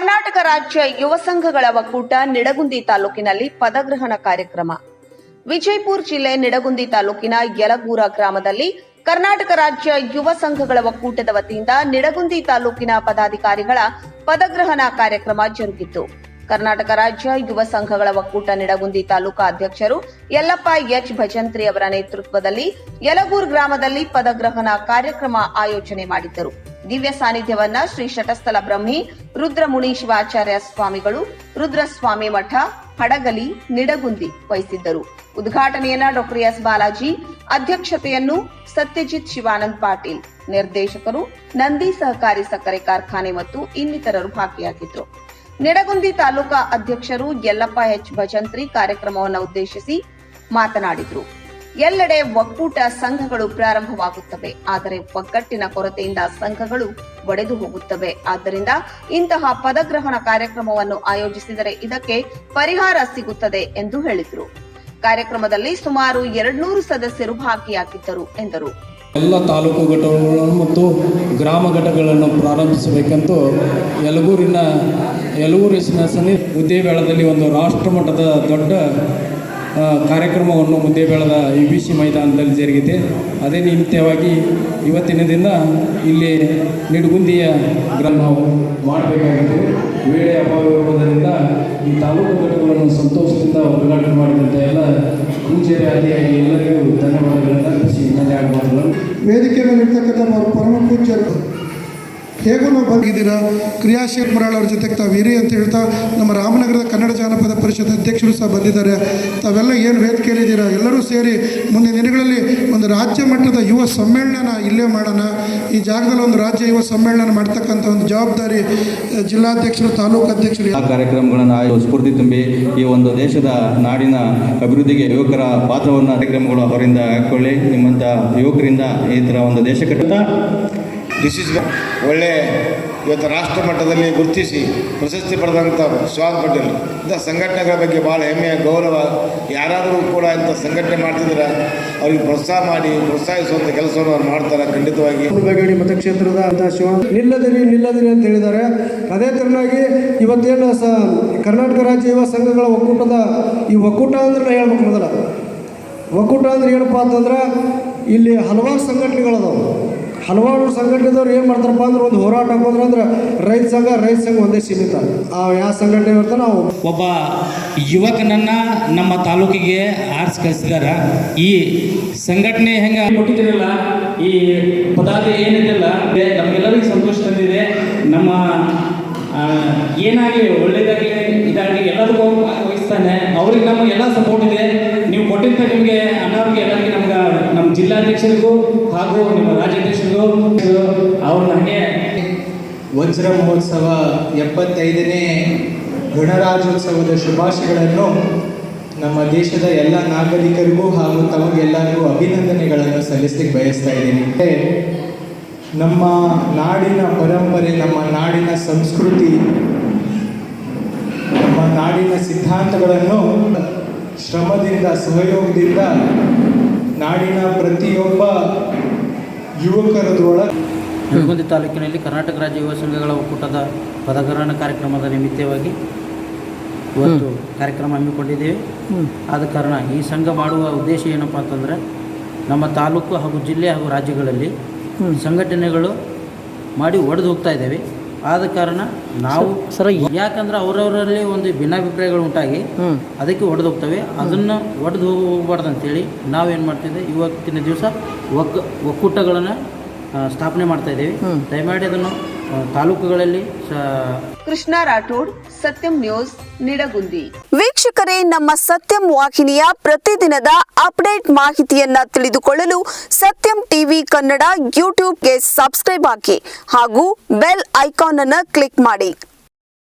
ಕರ್ನಾಟಕ ರಾಜ್ಯ ಯುವ ಸಂಘಗಳ ಒಕ್ಕೂಟ ನಿಡಗುಂದಿ ತಾಲೂಕಿನಲ್ಲಿ ಪದಗ್ರಹಣ ಕಾರ್ಯಕ್ರಮ. ವಿಜಯಪುರ ಜಿಲ್ಲೆ ನಿಡಗುಂದಿ ತಾಲೂಕಿನ ಯಲಗೂರ ಗ್ರಾಮದಲ್ಲಿ ಕರ್ನಾಟಕ ರಾಜ್ಯ ಯುವ ಸಂಘಗಳ ಒಕ್ಕೂಟದ ವತಿಯಿಂದ ನಿಡಗುಂದಿ ತಾಲೂಕಿನ ಪದಾಧಿಕಾರಿಗಳ ಪದಗ್ರಹಣ ಕಾರ್ಯಕ್ರಮ ಜರುಗಿತು. ಕರ್ನಾಟಕ ರಾಜ್ಯ ಯುವ ಸಂಘಗಳ ಒಕ್ಕೂಟ ನಿಡಗುಂದಿ ತಾಲೂಕಾ ಅಧ್ಯಕ್ಷರು ಯಲ್ಲಪ್ಪ ಎಚ್ ಭಜಂತ್ರಿ ಅವರ ನೇತೃತ್ವದಲ್ಲಿ ಯಲಗೂರ್ ಗ್ರಾಮದಲ್ಲಿ ಪದಗ್ರಹಣ ಕಾರ್ಯಕ್ರಮ ಆಯೋಜನೆ ಮಾಡಿದ್ದರು ದಿವ್ಯ ಸಾನ್ನಿಧ್ಯವನ್ನ ಶ್ರೀ ಶಟಸ್ಥಲ ಬ್ರಹ್ಮಿ ರುದ್ರಮುನಿ ಶಿವಾಚಾರ್ಯ ಸ್ವಾಮಿಗಳು ರುದ್ರಸ್ವಾಮಿ ಮಠ ಹಡಗಲಿ ನಿಡಗುಂದಿ ವಹಿಸಿದ್ದರು. ಉದ್ಘಾಟನೆಯನ್ನ ಡಾಕ್ಟರ್ ಎಸ್ ಬಾಲಾಜಿ, ಅಧ್ಯಕ್ಷತೆಯನ್ನು ಸತ್ಯಜಿತ್ ಶಿವಾನಂದ್ ಪಾಟೀಲ್, ನಿರ್ದೇಶಕರು ನಂದಿ ಸಹಕಾರಿ ಸಕ್ಕರೆ ಕಾರ್ಖಾನೆ ಮತ್ತು ಇನ್ನಿತರರು ಭಾಗಿಯಾಗಿದ್ದರು ನಿಡಗುಂದಿ ತಾಲೂಕಾ ಅಧ್ಯಕ್ಷರು ಯಲ್ಲಪ್ಪ ಎಚ್ ಭಜಂತ್ರಿ ಕಾರ್ಯಕ್ರಮವನ್ನು ಉದ್ದೇಶಿಸಿ ಮಾತನಾಡಿದರು. ಎಲ್ಲೆಡೆ ಒಕ್ಕೂಟ ಸಂಘಗಳು ಪ್ರಾರಂಭವಾಗುತ್ತವೆ. ಆದರೆ ಒಗ್ಗಟ್ಟಿನ ಕೊರತೆಯಿಂದ ಸಂಘಗಳು ಒಡೆದು ಹೋಗುತ್ತವೆ. ಆದ್ದರಿಂದ ಇಂತಹ ಪದಗ್ರಹಣ ಕಾರ್ಯಕ್ರಮವನ್ನು ಆಯೋಜಿಸಿದರೆ ಇದಕ್ಕೆ ಪರಿಹಾರ ಸಿಗುತ್ತದೆ ಎಂದು ಹೇಳಿದರು. ಕಾರ್ಯಕ್ರಮದಲ್ಲಿ ಸುಮಾರು ಎರಡ್ನೂರು ಸದಸ್ಯರು ಭಾಗಿಯಾಗಿದ್ದರು ಎಂದರು. ಎಲ್ಲ ತಾಲೂಕು ಘಟಕಗಳನ್ನು ಮತ್ತು ಗ್ರಾಮ ಘಟಕಗಳನ್ನು ಪ್ರಾರಂಭಿಸಬೇಕಂತೂ ಯಲಗೂರಿನ ಯಲಗೂರಿನ ಸನ್ನಿ ಉದ್ಯಮೇಳದಲ್ಲಿ ಒಂದು ರಾಷ್ಟ್ರಮಟ್ಟದ ದೊಡ್ಡ ಆ, ಕಾರ್ಯಕ್ರಮವನ್ನು ಮುದ್ದೇಬೇಳದ ಯು ಬಿ ಸಿ ಮೈದಾನದಲ್ಲಿ ಜರುಗಿದೆ. ಅದೇ ನಿಮಿತ್ತವಾಗಿ ಇವತ್ತಿನ ದಿನ ಇಲ್ಲಿ ನಿಡುಗುಂದಿಯ ನಾವು ಮಾಡಬೇಕಾಗಿದೆ ವೇಳೆ ಅಭಾವ ಇರುವುದರಿಂದ ಈ ತಾಲೂಕು ಘಟಕವನ್ನು ಸಂತೋಷದಿಂದ ಉದ್ಘಾಟನೆ ಮಾಡಿದಂಥ ಎಲ್ಲ ಪೂಜೆಯ ಅಧಿಕಾರಿ ಎಲ್ಲರಿಗೂ ಧನ್ಯವಾದಗಳನ್ನು ವೇದಿಕೆ ಮೇಲೆ ಇರ್ತಕ್ಕಂಥ ಪರಮ ಪೂಜ್ಯರು ಹೇಗೂ ನಾವು ಬಂದಿದ್ದೀರಾ? ಕ್ರಿಯಾಶೀಲ್ ಮರಾಳ್ ಅವ್ರ ಜೊತೆಗೆ ಅಂತ ಹೇಳ್ತಾ ನಮ್ಮ ರಾಮನಗರದ ಕನ್ನಡ ಜಾನಪದ ಪರಿಷತ್ ಅಧ್ಯಕ್ಷರು ಸಹ ಬಂದಿದ್ದಾರೆ. ತಾವೆಲ್ಲ ಏನು ವೇದಿಕೆಯಲ್ಲಿದ್ದೀರಾ ಎಲ್ಲರೂ ಸೇರಿ ಮುಂದಿನ ದಿನಗಳಲ್ಲಿ ಒಂದು ರಾಜ್ಯ ಮಟ್ಟದ ಯುವ ಸಮ್ಮೇಳನ ಇಲ್ಲೇ ಮಾಡೋಣ. ಈ ಜಾಗದಲ್ಲಿ ಒಂದು ರಾಜ್ಯ ಯುವ ಸಮ್ಮೇಳನ ಮಾಡ್ತಕ್ಕಂಥ ಒಂದು ಜವಾಬ್ದಾರಿ ಜಿಲ್ಲಾಧ್ಯಕ್ಷರು, ತಾಲೂಕು ಅಧ್ಯಕ್ಷರು ಕಾರ್ಯಕ್ರಮಗಳನ್ನು ಸ್ಫೂರ್ತಿ ತುಂಬಿ ಈ ಒಂದು ದೇಶದ ನಾಡಿನ ಅಭಿವೃದ್ಧಿಗೆ ಯುವಕರ ಪಾತ್ರವನ್ನು ಕಾರ್ಯಕ್ರಮಗಳು ಅವರಿಂದ ಹಾಕೊಳ್ಳಿ. ನಿಮ್ಮಂಥ ಯುವಕರಿಂದ ಈ ಥರ ಒಂದು ದೇಶ ಕಟ್ಟ ದಿಸ್ ಇಸ್ ಒಳ್ಳೆ ಇವತ್ತು ರಾಷ್ಟ್ರ ಮಟ್ಟದಲ್ಲಿ ಗುರುತಿಸಿ ಪ್ರಶಸ್ತಿ ಪಡೆದಂಥ ಶ್ವಾನ್ ಪಟೇಲ್. ಇಂಥ ಸಂಘಟನೆಗಳ ಬಗ್ಗೆ ಭಾಳ ಹೆಮ್ಮೆಯ, ಗೌರವ. ಯಾರಾದರೂ ಕೂಡ ಇಂಥ ಸಂಘಟನೆ ಮಾಡ್ತಿದ್ರೆ ಅವ್ರಿಗೆ ಪ್ರೋತ್ಸಾಹ ಮಾಡಿ ಪ್ರೋತ್ಸಾಹಿಸುವಂಥ ಕೆಲಸವನ್ನು ಅವ್ರು ಮಾಡ್ತಾರೆ ಖಂಡಿತವಾಗಿ. ಬೆಗಡಿ ಮತಕ್ಷೇತ್ರದ ಅಂತ ಶಿವ ನಿಲ್ಲದಿರಿ ನಿಲ್ಲದಿರಿ ಅಂತ ಹೇಳಿದ್ದಾರೆ. ಅದೇ ತೆರನಾಗಿ ಇವತ್ತೇನು ಸ ಕರ್ನಾಟಕ ರಾಜ್ಯ ಯುವ ಸಂಘಗಳ ಒಕ್ಕೂಟದ ಈ ಒಕ್ಕೂಟ ಅಂದ್ರೆ ಹೇಳ್ಬೇಕು ಮೊದಲ. ಒಕ್ಕೂಟ ಅಂದ್ರೆ ಏನಪ್ಪ ಅಂತಂದ್ರೆ ಇಲ್ಲಿ ಹಲವಾರು ಸಂಘಟನೆಗಳದಾವು ಹಲವಾರು ಸಂಘಟನೆದವ್ರು ಏನು ಮಾಡ್ತಾರಪ್ಪ ಅಂದ್ರೆ ಒಂದು ಹೋರಾಟ ಹಾಕೋದ್ರೆ ಅಂದ್ರೆ ರೈತ ಸಂಘ ರೈತ ಸಂಘ ಒಂದೇ ಸೀಮಿತ. ಆ ಯಾವ ಸಂಘಟನೆ ಇರ್ತಾರೆ ನಾವು. ಒಬ್ಬ ಯುವಕನನ್ನ ನಮ್ಮ ತಾಲೂಕಿಗೆ ಆರ್ಸ್ ಕಳಿಸಿದಾರ. ಈ ಸಂಘಟನೆ ಹೆಂಗ ಕೊಟ್ಟಿದ್ದೀರಲ್ಲ ಈ ಪದಾರ್ಥ ಏನಿದೆಲ್ಲ ನಮಗೆಲ್ಲರಿಗೂ ಸಂತೋಷ ತಂದಿದೆ. ನಮ್ಮ ಏನಾಗಿ ಒಳ್ಳೇದಾಗಿ ಇದಾಗಿ ಎಲ್ಲದಕ್ಕೂ ವಹಿಸ್ತಾನೆ ಅವ್ರಿಗೆ ನಮ್ಮ ಎಲ್ಲ ಸಪೋರ್ಟ್ ಇದೆ. ನೀವು ಕೊಟ್ಟಿದ್ದ ನಿಮಗೆ ಅಣ್ಣವ್ರಿಗೆ ಎಲ್ಲರಿಗೆ ನಮ್ಗೆ ನಮ್ಮ ಜಿಲ್ಲಾಧ್ಯಕ್ಷರಿಗೂ ಹಾಗೂ ನಿಮ್ಮ ರಾಜ್ಯಾಧ್ಯಕ್ಷರಿಗೂ ಅವರು ನನಗೆ ವಜ್ರ ಮಹೋತ್ಸವ ಎಪ್ಪತ್ತೈದನೇ ಗಣರಾಜ್ಯೋತ್ಸವದ ಶುಭಾಶಯಗಳನ್ನು ನಮ್ಮ ದೇಶದ ಎಲ್ಲ ನಾಗರಿಕರಿಗೂ ಹಾಗೂ ತಮಗೆಲ್ಲರಿಗೂ ಅಭಿನಂದನೆಗಳನ್ನು ಸಲ್ಲಿಸಲಿಕ್ಕೆ ಬಯಸ್ತಾ ಇದ್ದೀನಿ. ನಮ್ಮ ನಾಡಿನ ಪರಂಪರೆ, ನಮ್ಮ ನಾಡಿನ ಸಂಸ್ಕೃತಿ, ನಮ್ಮ ನಾಡಿನ ಸಿದ್ಧಾಂತಗಳನ್ನು ಶ್ರಮದಿಂದ, ಸಹಯೋಗದಿಂದ ನಾಡಿನ ಪ್ರತಿಯೊಬ್ಬ ಯುವಕರದೊಳಗೆ ಬೆಳಗುಂದಿ ತಾಲೂಕಿನಲ್ಲಿ ಕರ್ನಾಟಕ ರಾಜ್ಯ ಯುವ ಸಂಘಗಳ ಒಕ್ಕೂಟದ ಪದಗ್ರಹಣ ಕಾರ್ಯಕ್ರಮದ ನಿಮಿತ್ತವಾಗಿ ಇವತ್ತು ಕಾರ್ಯಕ್ರಮ ಹಮ್ಮಿಕೊಂಡಿದ್ದೇವೆ. ಆದ ಕಾರಣ ಈ ಸಂಘ ಮಾಡುವ ಉದ್ದೇಶ ಏನಪ್ಪ ಅಂತಂದರೆ ನಮ್ಮ ತಾಲೂಕು ಹಾಗೂ ಜಿಲ್ಲೆ ಹಾಗೂ ರಾಜ್ಯಗಳಲ್ಲಿ ಸಂಘಟನೆಗಳು ಮಾಡಿ ಒಡೆದು ಹೋಗ್ತಾ ಇದ್ದೇವೆ. ಆದ ಕಾರಣ ನಾವು ಸರ ಯಾಕಂದ್ರೆ ಅವರವರಲ್ಲಿ ಒಂದು ಭಿನ್ನಾಭಿಪ್ರಾಯಗಳು ಉಂಟಾಗಿ ಅದಕ್ಕೆ ಒಡೆದು ಹೋಗ್ತವೆ. ಅದನ್ನು ಒಡೆದು ಹೋಗಬಾರ್ದು ಅಂತೇಳಿ ನಾವೇನು ಮಾಡ್ತಿದ್ದೆ ಇವತ್ತಿನ ದಿವಸ ಒಕ್ಕ ಒಕ್ಕೂಟಗಳನ್ನು ಸ್ಥಾಪನೆ ಮಾಡ್ತಾ ಇದ್ದೀವಿ. ದಯಮಾಡಿ ಅದನ್ನು ತಾಲೂಕುಗಳಲ್ಲಿ ಕೃಷ್ಣ ರಾಠೋಡ್ ಸತ್ಯಂ ನ್ಯೂಸ್ ನಿಡಗುಂದಿ. ವೀಕ್ಷಕರೇ ನಮ್ಮ ಸತ್ಯಂ ವಾಹಿನಿಯ ಪ್ರತಿದಿನದ ಅಪ್ಡೇಟ್ ಮಾಹಿತಿಯನ್ನ ತಿಳಿದುಕೊಳ್ಳಲು ಸತ್ಯಂ ಟಿವಿ ಕನ್ನಡ ಯೂಟ್ಯೂಬ್ಗೆ ಸಬ್ಸ್ಕ್ರೈಬ್ ಹಾಕಿ ಹಾಗೂ ಬೆಲ್ ಐಕಾನ್ ಅನ್ನು ಕ್ಲಿಕ್ ಮಾಡಿ.